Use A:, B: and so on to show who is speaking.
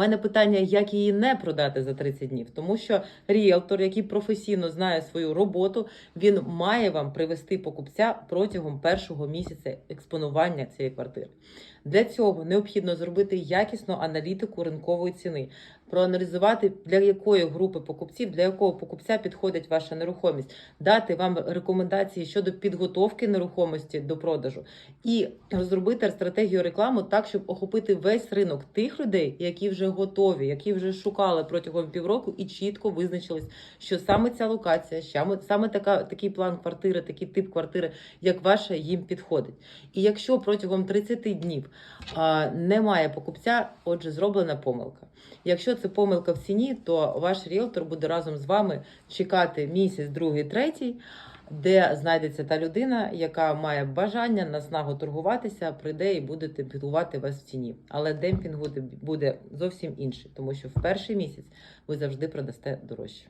A: мене питання, як її не продати за 30 днів, тому що ріелтор, який професійно знає свою роботу, він має вам привести покупця протягом першого місяця експонування цієї квартири. Для цього необхідно зробити якісну аналітику ринкової ціни, проаналізувати для якої групи покупців, для якого покупця підходить ваша нерухомість, дати вам рекомендації щодо підготовки нерухомості до продажу і розробити стратегію реклами так, щоб охопити весь ринок тих людей, які вже готові, які вже шукали протягом півроку і чітко визначились, що саме ця локація, саме, така, такий план квартири, такий тип квартири, як ваша, їм підходить. І якщо протягом 30 днів немає покупця, отже, зроблена помилка. Якщо це помилка в ціні, то ваш ріелтор буде разом з вами чекати місяць, другий, третій, де знайдеться та людина, яка має бажання наснагу торгуватися, прийде і буде демпінгувати вас в ціні. Але демпінг буде зовсім інший, тому що в перший місяць ви завжди продасте дорожче.